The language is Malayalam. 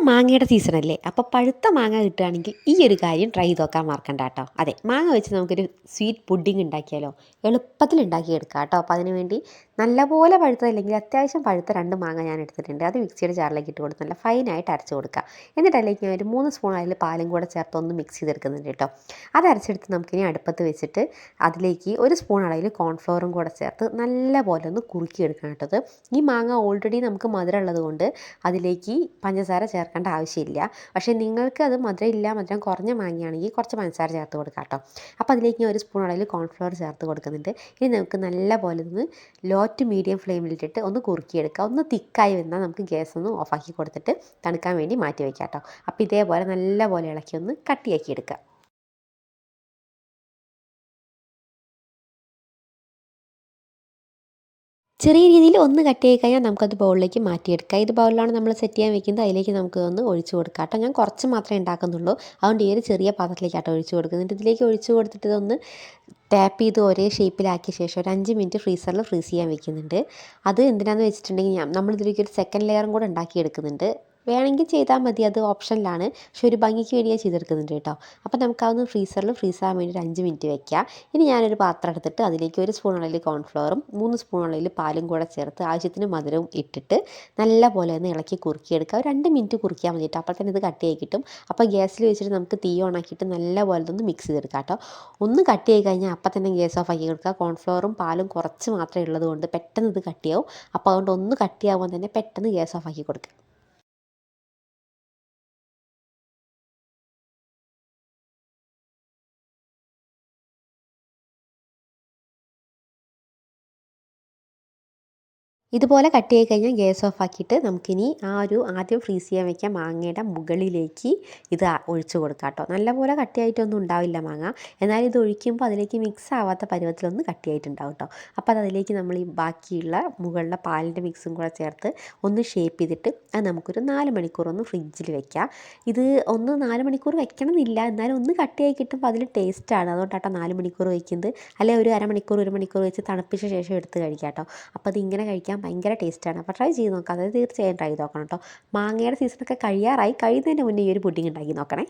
ഇപ്പം മാങ്ങയുടെ സീസണല്ലേ അപ്പോൾ പഴുത്ത മാങ്ങ കിട്ടുകയാണെങ്കിൽ ഈ ഒരു കാര്യം ട്രൈ ചെയ്ത് നോക്കാൻ മറക്കണ്ട കേട്ടോ. അതെ മാങ്ങ വെച്ച് നമുക്കൊരു സ്വീറ്റ് പുഡിംഗ് ഉണ്ടാക്കിയാലോ? എളുപ്പത്തിൽ ഉണ്ടാക്കിയെടുക്കാം കേട്ടോ. അപ്പോൾ അതിനുവേണ്ടി നല്ലപോലെ പഴുത്തതല്ലെങ്കിൽ അത്യാവശ്യം പഴുത്ത രണ്ട് മാങ്ങ ഞാൻ എടുത്തിട്ടുണ്ട്. അത് മിക്സിയുടെ ജാറിലേക്ക് ഇട്ട് കൊടുത്ത് നല്ല ഫൈനായിട്ട് അരച്ച് കൊടുക്കുക എന്നിട്ട് അതിലേക്ക് ഞാൻ ഒരു മൂന്ന് സ്പൂൺ അതിൽ പാലും കൂടെ ചേർത്ത് ഒന്ന് മിക്സ് ചെയ്തെടുക്കുന്നുണ്ട് കേട്ടോ. അത് അരച്ചെടുത്ത് നമുക്കിനി അടുപ്പത്ത് വെച്ചിട്ട് അതിലേക്ക് ഒരു സ്പൂൺ അളവിൽ കോൺഫ്ലോറും കൂടെ ചേർത്ത് നല്ലപോലെ ഒന്ന് കുറുക്കിയെടുക്കണം കേട്ടത് ഈ മാങ്ങ ഓൾറെഡി നമുക്ക് മധുരമുള്ളത് കൊണ്ട് അതിലേക്ക് പഞ്ചസാര ചേർക്കേണ്ട ആവശ്യമില്ല. പക്ഷേ നിങ്ങൾക്ക് അത് മധുരം ഇല്ല മധുരം കുറഞ്ഞ മാങ്ങിയാണെങ്കിൽ കുറച്ച് പഞ്ചസാര ചേർത്ത് കൊടുക്കാം കേട്ടോ. അപ്പോൾ അതിലേക്ക് ഒരു സ്പൂൺ അളവിൽ കോൺഫ്ലവർ ചേർത്ത് കൊടുക്കുന്നുണ്ട്. ഇനി നമുക്ക് നല്ല പോലെ ഒന്ന് ലോ ടു മീഡിയം ഫ്ലെയിമിലിട്ടിട്ട് ഒന്ന് കുറുക്കിയെടുക്കുക ഒന്ന് തിക്കായി വന്നാൽ നമുക്ക് ഗ്യാസ് ഒന്ന് ഓഫാക്കി കൊടുത്തിട്ട് തണുക്കാൻ വേണ്ടി മാറ്റി വയ്ക്കാം കേട്ടോ. അപ്പോൾ ഇതേപോലെ നല്ല പോലെ ഇളക്കി ഒന്ന് കട്ടിയാക്കി എടുക്കുക ചെറിയ രീതിയിൽ ഒന്ന് കട്ട് ചെയ്ത് കഴിഞ്ഞാൽ നമുക്കത് ബൗളിലേക്ക് മാറ്റിയെടുക്കാം. ഇത് ബൗളിലാണ് നമ്മൾ സെറ്റ് ചെയ്യാൻ വെക്കുന്നത്. അതിലേക്ക് നമുക്ക് ഒന്ന് ഒഴിച്ചു കൊടുക്കാം കേട്ടോ. ഞാൻ കുറച്ച് മാത്രമേ ഉണ്ടാക്കുന്നുള്ളൂ. അതുകൊണ്ട് ഈ ഒരു ചെറിയ പാത്രത്തിലേക്കാട്ടോ ഒഴിച്ച് കൊടുക്കുന്നുണ്ട് ഇതിലേക്ക് ഒഴിച്ചു കൊടുത്തിട്ട് ഇതൊന്ന് ടാപ്പ് ചെയ്ത് ഒരേ ഷേപ്പിലാക്കിയ ശേഷം ഒരു അഞ്ച് മിനിറ്റ് ഫ്രീസറിൽ ഫ്രീസ് ചെയ്യാൻ വെക്കുന്നുണ്ട്. അത് എന്തിനാണെന്ന് വെച്ചിട്ടുണ്ടെങ്കിൽ ഞാൻ നമ്മളിതിലേക്ക് ഒരു സെക്കൻഡ് ലെയറും കൂടെ ഉണ്ടാക്കിയെടുക്കുന്നുണ്ട്. വേണമെങ്കിൽ ചെയ്താൽ മതി. അത് ഓപ്ഷനിലാണ്. പക്ഷെ ഒരു ഭംഗിക്ക് വേണ്ടി ഞാൻ ചെയ്തെടുക്കുന്നുണ്ട് കേട്ടോ. അപ്പോൾ നമുക്ക് അതൊന്ന് ഫ്രീസറിൽ ഫ്രീസ് ആകാൻ വേണ്ടി ഒരു അഞ്ച് മിനിറ്റ് വെക്കാം. ഇനി ഞാനൊരു പാത്രം എടുത്തിട്ട് അതിലേക്ക് ഒരു സ്പൂൺ അളവിൽ കോൺഫ്ലവറും മൂന്ന് സ്പൂൺ അളവിൽ പാലും കൂടെ ചേർത്ത് ആവശ്യത്തിന് മധുരവും ഇട്ടിട്ട് നല്ല പോലെ ഒന്ന് ഇളക്കി കുറുക്കിയെടുക്കുക ഒരു രണ്ട് മിനിറ്റ് കുറുക്കിയാൽ മതി കേട്ടോ. അപ്പോൾ തന്നെ ഇത് കട്ടിയായി കിട്ടും. അപ്പോൾ ഗ്യാസിൽ വെച്ചിട്ട് നമുക്ക് തീ ഓണാക്കിയിട്ട് നല്ല പോലെ ഒന്ന് മിക്സ് ചെയ്തെടുക്കാം കേട്ടോ. ഒന്ന് കട്ട് ചെയ്ത് കഴിഞ്ഞാൽ അപ്പം തന്നെ ഗ്യാസ് ഓഫ് ആക്കി കൊടുക്കുക. കോൺഫ്ലവറും പാലും കുറച്ച് മാത്രമേ ഉള്ളതുകൊണ്ട് പെട്ടെന്ന് ഇത് കട്ടിയാവും. അപ്പോൾ അതുകൊണ്ട് ഒന്ന് കട്ടിയാവുമ്പോൾ തന്നെ പെട്ടെന്ന് ഗ്യാസ് ഓഫ് ആക്കി കൊടുക്കുക. ഇതുപോലെ കട്ട് ചെയ്ത് കഴിഞ്ഞാൽ ഗ്യാസ് ഓഫ് ആക്കിയിട്ട് നമുക്കിനി ആ ഒരു ആദ്യം ഫ്രീസ് ചെയ്യാൻ വെച്ച മാങ്ങയുടെ മുകളിലേക്ക് ഇത് ഒഴിച്ചു കൊടുക്കാം കേട്ടോ. നല്ലപോലെ കട്ടിയായിട്ടൊന്നും ഉണ്ടാവില്ല മാങ്ങ. എന്നാൽ ഇത് ഒഴിക്കുമ്പോൾ അതിലേക്ക് മിക്സ് ആവാത്ത പരുവത്തിലൊന്ന് കട്ടിയായിട്ടുണ്ടാവും കേട്ടോ. അപ്പോൾ അത് അതിലേക്ക് നമ്മൾ ഈ ബാക്കിയുള്ള മുകളിലെ പാലിന്റെ മിക്സും കൂടെ ചേർത്ത് ഒന്ന് ഷേപ്പ് ചെയ്തിട്ട് അത് നമുക്കൊരു നാല് മണിക്കൂർ ഒന്ന് ഫ്രിഡ്ജിൽ വെക്കാം. ഇത് ഒന്ന് നാല് മണിക്കൂർ വെക്കണം എന്നില്ല എന്നാലും ഒന്ന് കട്ടിയായി കിട്ടുമ്പോൾ അതിൽ ടേസ്റ്റാണ് അതുകൊണ്ടാട്ടോ നാല് മണിക്കൂർ വയ്ക്കുന്നത്. അല്ലെങ്കിൽ ഒരു അരമണിക്കൂർ ഒരു മണിക്കൂർ വെച്ച് തണുപ്പിച്ച ശേഷം എടുത്ത് കഴിക്കാം കേട്ടോ. അപ്പോൾ അത് ഇങ്ങനെ കഴിക്കാൻ ഭയങ്കര ടേസ്റ്റാണ്. അപ്പോൾ ട്രൈ ചെയ്ത് നോക്കാം. അതായത് തീർച്ചയായും ട്രൈ നോക്കണം കേട്ടോ. മാങ്ങയുടെ സീസണൊക്കെ കഴിയാറായി. കഴിയുന്നതിന് മുന്നേ ഈ ഒരു പുഡിങ് ഉണ്ടാക്കി നോക്കണേ.